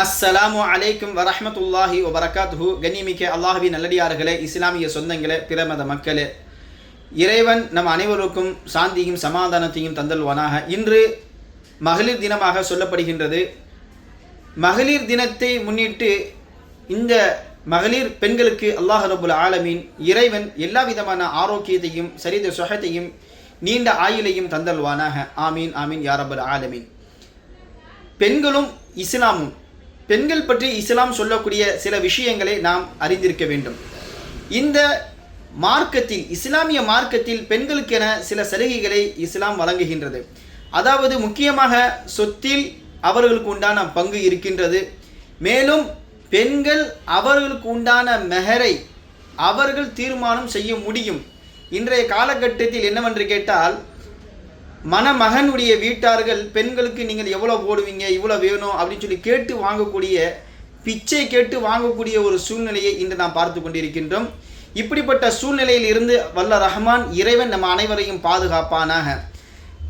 அஸ்ஸலாமு அலைக்கும் வரஹ்மத்துல்லாஹி வபரகாத்துஹு கண்ணிமிக்க அல்லாஹ்வின் நல்லடியார்களே இஸ்லாமிய சொந்தங்களே பிரமத மக்களே. இறைவன் நம் அனைவருக்கும் சாந்தியும் சமாதானத்தையும் தந்தல்வானாக. இன்று மகளிர் தினமாக சொல்லப்படுகின்றது. மகளிர் தினத்தை முன்னிட்டு இந்த மகளிர் பெண்களுக்கு அல்லாஹ் ரபுல் ஆலமீன் இறைவன் எல்லா விதமான ஆரோக்கியத்தையும் சரித சுகத்தையும் நீண்ட ஆயுளையும் தந்தல்வானாக. ஆமீன் ஆமீன் யாரபுல் ஆலமீன். பெண்களும் இஸ்லாமும் பெண்கள் பற்றி இஸ்லாம் சொல்லக்கூடிய சில விஷயங்களை நாம் அறிந்திருக்க வேண்டும். இந்த மார்க்கத்தில் இஸ்லாமிய மார்க்கத்தில் பெண்களுக்கென சில சலுகைகளை இஸ்லாம் வழங்குகின்றது. அதாவது முக்கியமாக சொத்தில் அவர்களுக்கு உண்டான பங்கு இருக்கின்றது. மேலும் பெண்கள் அவர்களுக்கு உண்டான மெஹரை அவர்கள் தீர்மானம் செய்ய முடியும். இன்றைய காலகட்டத்தில் என்னவென்று கேட்டால் மணமகனுடைய வீட்டார்கள் பெண்களுக்கு நீங்கள் எவ்வளோ போடுவீங்க? இவ்வளோ வேணும்? அப்படின்னு சொல்லி கேட்டு வாங்கக்கூடிய பிச்சை கேட்டு வாங்கக்கூடிய ஒரு சூழ்நிலையை இன்று நாம் பார்த்து கொண்டிருக்கின்றோம். இப்படிப்பட்ட சூழ்நிலையில் இருந்து வல்ல ரஹ்மான் இறைவன் நம்ம அனைவரையும் பாதுகாப்பானாக.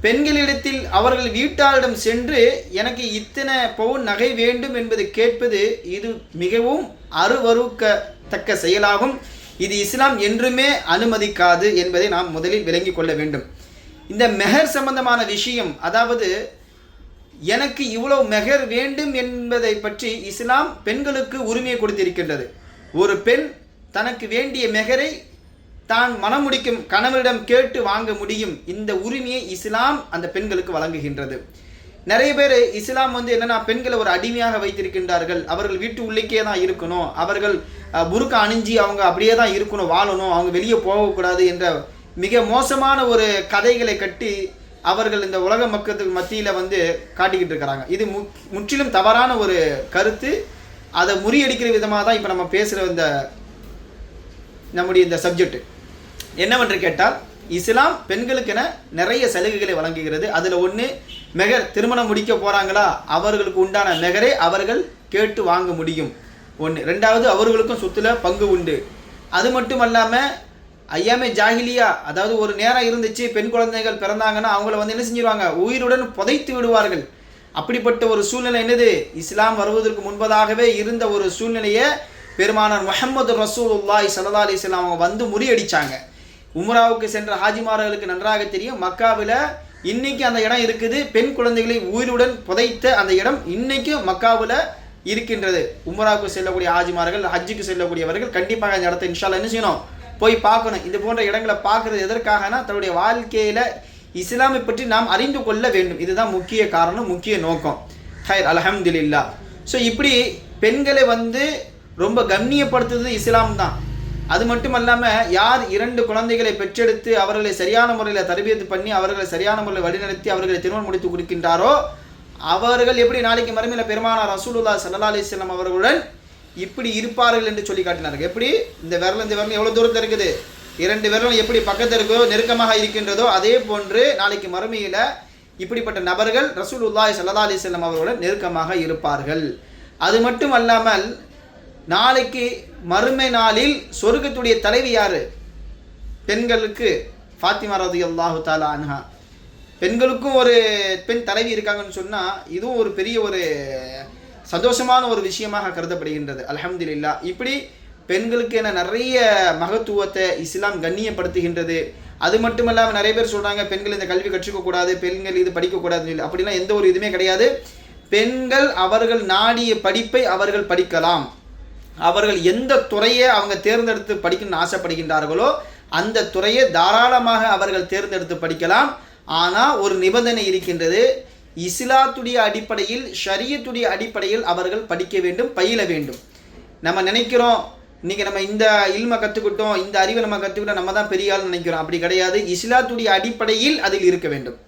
பெண்களிடத்தில் அவர்கள் வீட்டாரிடம் சென்று எனக்கு இத்தனை பவுன் நகை வேண்டும் என்பது கேட்பது இது மிகவும் அருவறுக்கத்தக்க செயலாகும். இது இஸ்லாம் என்றுமே அனுமதிக்காது என்பதை நாம் முதலில் விளங்கிக் கொள்ள வேண்டும். இந்த மெஹர் சம்பந்தமான விஷயம் அதாவது எனக்கு இவ்வளவு மெஹர் வேண்டும் என்பதை பற்றி இஸ்லாம் பெண்களுக்கு உரிமையை கொடுத்திருக்கின்றது. ஒரு பெண் தனக்கு வேண்டிய மெஹரை தான் மனம் முடிக்கும் கணவரிடம் கேட்டு வாங்க முடியும் இந்த உரிமையை இஸ்லாம் அந்த பெண்களுக்கு வழங்குகின்றது. நிறைய பேர் இஸ்லாம் வந்து என்னன்னா பெண்களை ஒரு அடிமையாக வைத்திருக்கின்றார்கள். அவர்கள் வீட்டு உள்ளேக்கே தான் இருக்கணும். அவர்கள் புருக்கா அணிஞ்சி அவங்க அப்படியே தான் இருக்கணும் வாழணும். அவங்க வெளியே போகக்கூடாது என்ற மிக மோசமான ஒரு கதைகளை கட்டி அவர்கள் இந்த உலக மக்களுக்கு மத்தியில் வந்து காட்டிக்கிட்டு இருக்கிறாங்க. இது மு முற்றிலும் தவறான ஒரு கருத்து. அதை முறியடிக்கிற விதமாக தான் இப்போ நம்ம பேசுகிற இந்த நம்முடைய இந்த சப்ஜெக்ட் என்னவென்று கேட்டால் இஸ்லாம் பெண்களுக்கென நிறைய சலுகைகளை வழங்குகிறது. அதில் ஒன்று மெகர் திருமணம் முடிக்க போகிறாங்களா அவர்களுக்கு உண்டான மெகரை அவர்கள் கேட்டு வாங்க முடியும். ஒன்று ரெண்டாவது அவர்களுக்கும் சொத்துல பங்கு உண்டு. அது மட்டும் அல்லாமல் ஐயாமே ஜாகிலியா. அதாவது ஒரு நேரம் இருந்துச்சு பெண் குழந்தைகள் பிறந்தாங்கன்னா அவங்கள வந்து என்ன செஞ்சிருவாங்க? உயிருடன் புதைத்து விடுவார்கள். அப்படிப்பட்ட ஒரு சூழ்நிலை என்னது? இஸ்லாம் வருவதற்கு முன்பதாகவே இருந்த ஒரு சூழ்நிலையை பெருமானார் முஹம்மது ரசூலுல்லாய் சல்லா அலிஸ்லாம் அவங்க வந்து முறியடிச்சாங்க. உம்ராவுக்கு சென்ற ஹாஜிமார்களுக்கு நன்றாக தெரியும் மக்காவில் இன்னைக்கு அந்த இடம் இருக்குது. பெண் குழந்தைகளை உயிருடன் புதைத்த அந்த இடம் இன்னைக்கும் மக்காவில் இருக்கின்றது. உம்ராவுக்கு செல்லக்கூடிய ஹாஜிமார்கள் ஹஜ்ஜுக்கு செல்லக்கூடியவர்கள் கண்டிப்பாக அந்த இடத்தை இன்ஷால்லா என்ன செய்யணும்? போய் பார்க்கணும். இது போன்ற இடங்களை பார்க்குறது எதற்காகனா தன்னுடைய வாழ்க்கையில் இஸ்லாமை பற்றி நாம் அறிந்து கொள்ள வேண்டும். இதுதான் முக்கிய காரணம் முக்கிய நோக்கம். ஹைர் அலஹம்துலில்லா. ஸோ இப்படி பெண்களை வந்து ரொம்ப கண்ணியப்படுத்துறது இஸ்லாம் தான். அது மட்டும் இல்லாமல் யார் இரண்டு குழந்தைகளை பெற்றெடுத்து அவர்களை சரியான முறையில் தரபியத்து பண்ணி அவர்களை சரியான முறையில் வழிநடத்தி அவர்களை திருமணம் முடித்து கொடுக்கின்றாரோ அவர்கள் எப்படி நாளைக்கு மறுமையில் பெருமானார் ரசூலுல்லா சல்லா அலிஸ்லாம் அவர்களுடன் இப்படி இருப்பார்கள் என்று சொல்லி காட்டினார்கள். எப்படி? இந்த விரல் இந்த விரல் எவ்வளோ தூரத்தில் இருக்குது? இரண்டு விரலும் எப்படி பக்கத்தில் இருக்கோ நெருக்கமாக இருக்கின்றதோ அதே போன்று நாளைக்கு மறுமையில் இப்படிப்பட்ட நபர்கள் ரசூல் உல்லாய் சல்லா செல்லம் அவர்களுடன் நெருக்கமாக இருப்பார்கள். அது மட்டும் அல்லாமல் நாளைக்கு மறுமை நாளில் சொர்க்கத்துடைய தலைவி யார்? பெண்களுக்கு ஃபாத்திமா ரதி அல்லாஹு தாலா அன்ஹா. பெண்களுக்கும் ஒரு பெண் தலைவி இருக்காங்கன்னு சொன்னால் இதுவும் ஒரு பெரிய ஒரு சந்தோஷமான ஒரு விஷயமாக கருதப்படுகின்றது. அலமதுல்லா இப்படி பெண்களுக்கு என நிறைய மகத்துவத்தை இஸ்லாம் கண்ணியப்படுத்துகின்றது. அது மட்டும் இல்லாமல் நிறைய பேர் சொல்கிறாங்க பெண்கள் இந்த கல்வி கற்றுக்கக்கூடாது பெண்கள் இது படிக்கக்கூடாதுன்னு சொல்லி. அப்படிலாம் எந்த ஒரு இதுவுமே கிடையாது. பெண்கள் அவர்கள் நாடிய படிப்பை அவர்கள் படிக்கலாம். அவர்கள் எந்த துறையை அவங்க தேர்ந்தெடுத்து படிக்கணும்னு ஆசைப்படுகின்றார்களோ அந்த துறையை தாராளமாக அவர்கள் தேர்ந்தெடுத்து படிக்கலாம். ஆனால் ஒரு நிபந்தனை இருக்கின்றது இஸ்லாத்துடைய அடிப்படையில் ஷரியத்துடைய அடிப்படையில் அவர்கள் படிக்க வேண்டும் பயில வேண்டும். நம்ம நினைக்கிறோம் இன்றைக்கி நம்ம இந்த இல்மை கற்றுக்கிட்டோம் இந்த அறிவை நம்ம கற்றுக்கிட்டோம் நம்ம தான் பெரிய ஆள் நினைக்கிறோம். அப்படி கிடையாது. இஸ்லாத்துடைய அடிப்படையில் அதில் இருக்க வேண்டும்.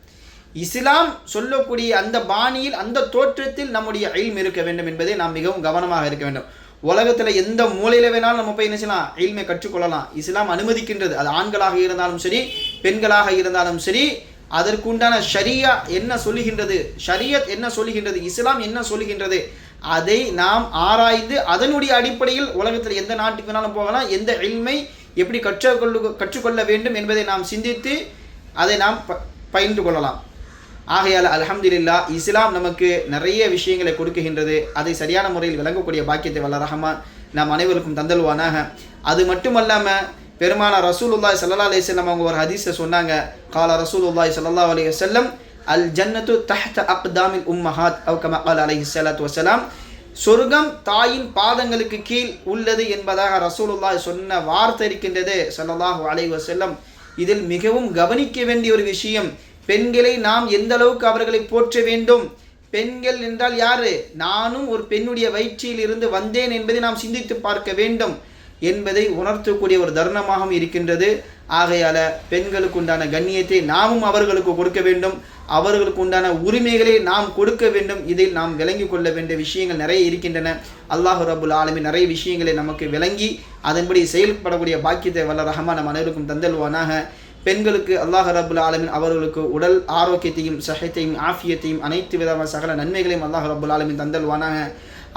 இஸ்லாம் சொல்லக்கூடிய அந்த பாணியில் அந்த தோற்றத்தில் நம்முடைய இல்ம் இருக்க வேண்டும் என்பதை நாம் மிகவும் கவனமாக இருக்க வேண்டும். உலகத்தில் எந்த மூலையில் வேணாலும் நம்ம போய் என்ன செய்யலாம்? இல்மை கற்றுக்கொள்ளலாம். இஸ்லாம் அனுமதிக்கின்றது. அது ஆண்களாக இருந்தாலும் சரி பெண்களாக இருந்தாலும் சரி அதற்குண்டான ஷரியா என்ன சொல்லுகின்றது? ஷரியத் என்ன சொல்லுகின்றது? இஸ்லாம் என்ன சொல்லுகின்றது? அதை நாம் ஆராய்ந்து அதனுடைய அடிப்படையில் உலகத்தில் எந்த நாட்டுக்கு வேணாலும் போகலாம் எந்த இல்மை எப்படி கற்றுக்கொள்ளு கற்றுக்கொள்ள வேண்டும் என்பதை நாம் சிந்தித்து அதை நாம் ப பயின்று கொள்ளலாம். ஆகையால் அலமதுல்லா இஸ்லாம் நமக்கு நிறைய விஷயங்களை கொடுக்குகின்றது. அதை சரியான முறையில் விளங்கக்கூடிய பாக்கியத்தை வல்ல ரஹமான் நாம் அனைவருக்கும் தந்தல்வானாக. அது மட்டுமல்லாமல் பெருமான ரசூலுல்லாய் சல்லா செல்லம் அவங்க ஒரு ஹதீஸை சொன்னாங்க. கால ரசூலுல்லாய் சல்லா அலி வல்லம் அல் ஜன்னத்து தஹ்த அக்தாமில் உம்மஹாத் அவ் கமா கால் சலாத் வசலாம் சொர்க்கம் தாயின் பாதங்களுக்கு கீழ் உள்ளது என்பதாக ரசூலுல்லாய் சொன்ன வார்த்தை இருக்கின்றது சல்லாஹூ அலைஹி வசல்லம் இதில் மிகவும் கவனிக்க வேண்டிய ஒரு விஷயம் பெண்களை நாம் எந்த அளவுக்கு அவர்களை போற்ற வேண்டும்? பெண்கள் என்றால் யாரு? நானும் ஒரு பெண்ணுடைய வயிற்றில் இருந்து வந்தேன் என்பதை நாம் சிந்தித்து பார்க்க வேண்டும். என்பதை உணர்த்தக்கூடிய ஒரு தருணமாகவும் இருக்கின்றது. ஆகையால பெண்களுக்கு உண்டான கண்ணியத்தை நாமும் அவர்களுக்கு கொடுக்க வேண்டும். அவர்களுக்கு உண்டான உரிமைகளை நாம் கொடுக்க வேண்டும். இதில் நாம் விளங்கி கொள்ள வேண்டிய விஷயங்கள் நிறைய இருக்கின்றன. அல்லாஹு ரபுல் ஆலமி நிறைய விஷயங்களை நமக்கு விளங்கி அதன்படி செயல்படக்கூடிய பாக்கியத்தை வல்ல ரஹமா நம் அனைவருக்கும் தந்தல்வானாக. பெண்களுக்கு அல்லாஹ் ரபுல் ஆலமின் அவர்களுக்கு உடல் ஆரோக்கியத்தையும் சஹத்தையும் ஆஃபியத்தையும் அனைத்து விதமான சகல நன்மைகளையும் அல்லாஹ் ரபுல் ஆலமின் தந்தல்வானாக.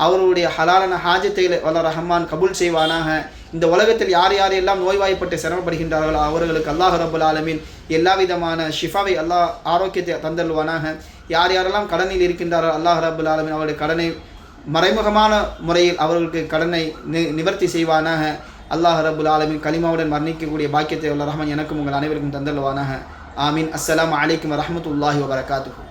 அவர்களுடைய ஹலாலான ஹாஜத்தை வல்ல ரஹ்மான் கபூல் செய்வானாக. இந்த உலகத்தில் யார் யாரெல்லாம் நோய்வாய்ப்பட்டு சிரமப்படுகின்றார்களோ அவர்களுக்கு அல்லாஹ் ரபுல் ஆலமின் எல்லா விதமான ஷிஃபாவை அல்லாஹ் ஆரோக்கியத்தை தந்தல்வானாக யார் யாரெல்லாம் கடனில் இருக்கின்றாரோ அல்லாஹ் ரபுல் ஆலமின் அவருடைய கடனை மறைமுகமான முறையில் அவர்களுக்கு கடனை நி நிவர்த்தி செய்வானாக. அல்லாஹ் ரபுல் ஆலமின் கலிமாவுடன் மரணிக்கக்கூடிய பாக்கியத்தை உள்ள ரஹ்மான் எனக்கும் உங்கள் அனைவருக்கும் தந்தல்வானாக ஆமீன். அஸ்லாம் அலைக்கும் வரமத்துல்லாஹி வபரகாத்துக்கும்